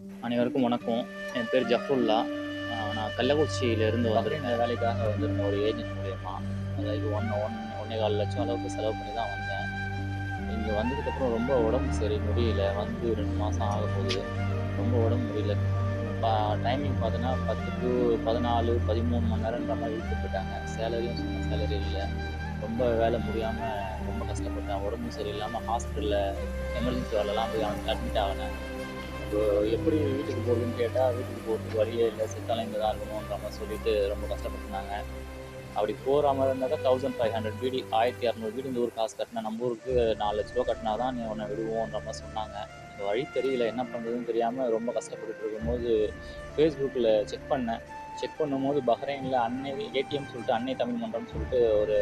அனைவருக்கும் வணக்கம். என் பேர் ஜஃபுல்லா நான் கள்ளக்குறிச்சியிலேருந்து வந்திருக்கேன் வேலைக்காக வந்திருந்தேன் ஒரு ஏஜென்ட் மூலயமா அதாவது ஒன் ஒன் ஒன்றே கால் லட்சம் அளவுக்கு செலவு பண்ணி தான் வந்தேன். இங்கே வந்ததுக்கப்புறம் ரொம்ப உடம்பு சரி முடியல. வந்து ரெண்டு மாதம் ஆக போகுது. ரொம்ப உடம்பு முடியல. பா டைமிங் பார்த்தோன்னா பத்து டு பதினாலு பதிமூணு மணி நேரம்ன்ற மாதிரி இழுத்து போயிட்டாங்க. சேலரியும் சொன்ன சேலரி இல்லை. ரொம்ப வேலை முடியாமல் ரொம்ப கஷ்டப்பட்டேன். உடம்பும் சரியில்லாமல் ஹாஸ்பிட்டலில் எமர்ஜென்சி வரலாம் போய் அட்மிட் ஆகினேன் எப்படி வீட்டுக்கு போகிறதுன்னு கேட்டால் வீட்டுக்கு போகிறதுக்கு வழியே இல்லை செத்தாலும் இங்கே தான் இருக்கணுன்ற மாதிரி சொல்லிட்டு ரொம்ப கஷ்டப்பட்டுனாங்க. அப்படி போகிற மாதிரி இருந்தாக்கா தௌசண்ட் ஃபைவ் ஹண்ட்ரட் வீடு ஆயிரத்தி இரநூறு வீடு இந்த ஊர் காசு கட்டினா நம்ம ஊருக்கு நாலு லட்ச ரூபா கட்டினா தான் நீ உன்னை விடுவோன்ற மாதிரி சொன்னாங்க. இந்த வழி தெரியல என்ன பண்ணுறதுன்னு தெரியாமல் ரொம்ப கஷ்டப்பட்டுட்டு இருக்கும்போது ஃபேஸ்புக்கில் செக் பண்ணேன். செக் பண்ணும்போது பஹ்ரைனில் அன்னை ஏடிஎம் சொல்லிட்டு அன்னை தமிழ் மன்றம்னு சொல்லிட்டு ஒரு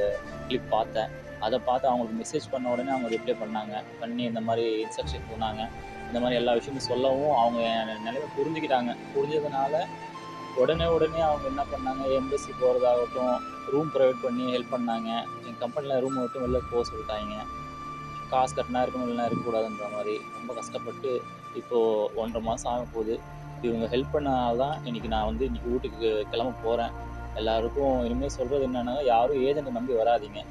கிளிப் பார்த்தேன். அதை பார்த்து அவங்களுக்கு மெசேஜ் பண்ண உடனே அவங்க ரிப்ளை பண்ணாங்க. பண்ணி இந்த மாதிரி இன்ஸ்ட்ரக்ஷன் சொன்னாங்க. இந்த மாதிரி எல்லா விஷயமும் சொல்லவும் அவங்க என் நிலைமை புரிஞ்சுக்கிட்டாங்க. புரிஞ்சதுனால உடனே உடனே அவங்க என்ன பண்ணாங்க? எம்பசி போகிறதாகட்டும் ரூம் ப்ரொவைட் பண்ணி ஹெல்ப் பண்ணாங்க. என் கம்பெனியில் ரூம் விட்டு வெளில போக சொல்லிட்டாங்க. காசு கட்டினா இருக்கணும் இல்லைனா இருக்கக்கூடாதுன்ற மாதிரி ரொம்ப கஷ்டப்பட்டு இப்போது ஒன்றரை மாதம் ஆக போகுது. இவங்க ஹெல்ப் பண்ணால் தான் இன்றைக்கி நான் வந்து இன்றைக்கி வீட்டுக்கு கிளம்ப போகிறேன் எல்லாருக்கும் இனிமேல் சொல்கிறது என்னென்னா யாரும் ஏஜென்ட் நம்பி வராதீங்க.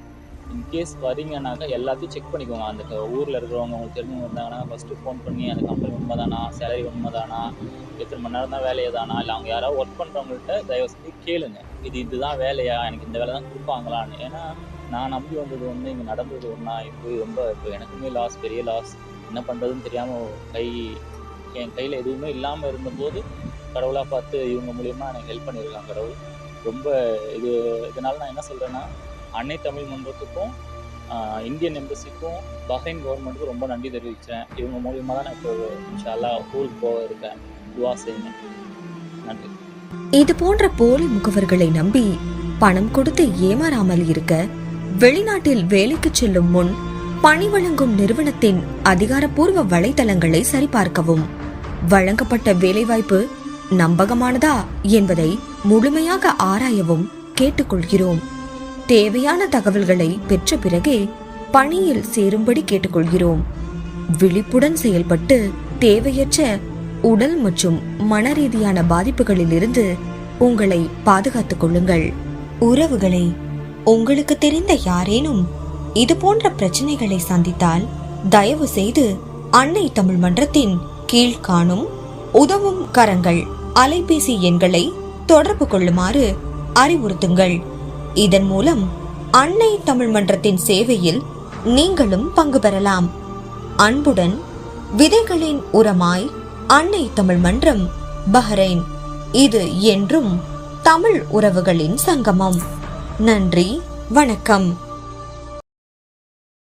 இன்கேஸ் வரீங்கன்னாக்கா எல்லாத்தையும் செக் பண்ணிக்கோங்க. அந்த ஊரில் இருக்கிறவங்க உங்களுக்கு தெரிஞ்சவங்க இருந்தாங்கன்னா ஃபஸ்ட்டு ஃபோன் பண்ணி அந்த கம்பெனி உண்மை தானா சேலரி உண்மை தானா எத்தனை மணி நேரம் தான் வேலையை தானா இல்லை அவங்க யாராவது ஒர்க் பண்ணுறவங்கள்ட்ட தயவு செஞ்சு கேளுங்க. இது இதுதான் வேலையா எனக்கு இந்த வேலை தான் கொடுப்பாங்களான்னு. ஏன்னா நான் நம்பி வந்தது ஒன்று இங்கே நடந்தது ஒன்றா இப்போ ரொம்ப இப்போ எனக்குமே லாஸ் பெரிய லாஸ் என்ன பண்ணுறதுன்னு தெரியாமல் கை என் கையில் எதுவுமே இல்லாமல் இருந்தபோது கடவுளாக பார்த்து இவங்க மூலியமாக எனக்கு ஹெல்ப் பண்ணியிருக்காங்க கடவுள். ரொம்ப இது இதனால் நான் என்ன சொல்கிறேன்னா அன்னை தமிழ் மன்றத்துக்கும் இந்தியன் எம்பசிக்கும் பஹ்ரைன் கவர்மெண்ட்டுக்கும் ரொம்ப நன்றி தெரிவித்தேன் இவங்க மூலியமாக தான் நான் இப்போ இன்ஷால்லா ஊருக்கு போக இருக்கேன். துவா செய்யுங்க. நன்றி. இது போன்ற போலி முகவர்களை நம்பி பணம் கொடுத்து ஏமாறாமல் இருக்க வெளிநாட்டில் வேலைக்கு செல்லும் முன் பணி வழங்கும் நிறுவனத்தின் அதிகாரப்பூர்வ வலைதளங்களை சரிபார்க்கவும். வழங்கப்பட்ட வேலைவாய்ப்பு நம்பகமானதா என்பதை முழுமையாக ஆராயவும் கேட்டுக்கொள்கிறோம். தேவையான தகவல்களை பெற்ற பிறகே பணியில் சேரும்படி கேட்டுக்கொள்கிறோம். விழிப்புடன் செயல்பட்டு தேவையற்ற உடல் மற்றும் மன ரீதியான பாதிப்புகளிலிருந்து உங்களை பாதுகாத்துக் கொள்ளுங்கள். உறவுகளை உங்களுக்கு தெரிந்த யாரேனும் இது போன்ற பிரச்சனைகளை சந்தித்தால் தயவு செய்து அன்னை தமிழ் மன்றத்தின் கீழ் காணும் உதவும் கரங்கள் அலைபேசி எண்களை தொடர்பு கொள்ளுமாறு அறிவுறுத்துங்கள். இதன் மூலம் அன்னை தமிழ் மன்றத்தின் சேவையில் நீங்களும் பங்கு பெறலாம். அன்புடன் விதைகளின் உரமாய் அன்னை தமிழ் மன்றம் பஹ்ரைன். இது என்றும் தமிழ் உறவுகளின் சங்கமம். நன்றி வணக்கம்.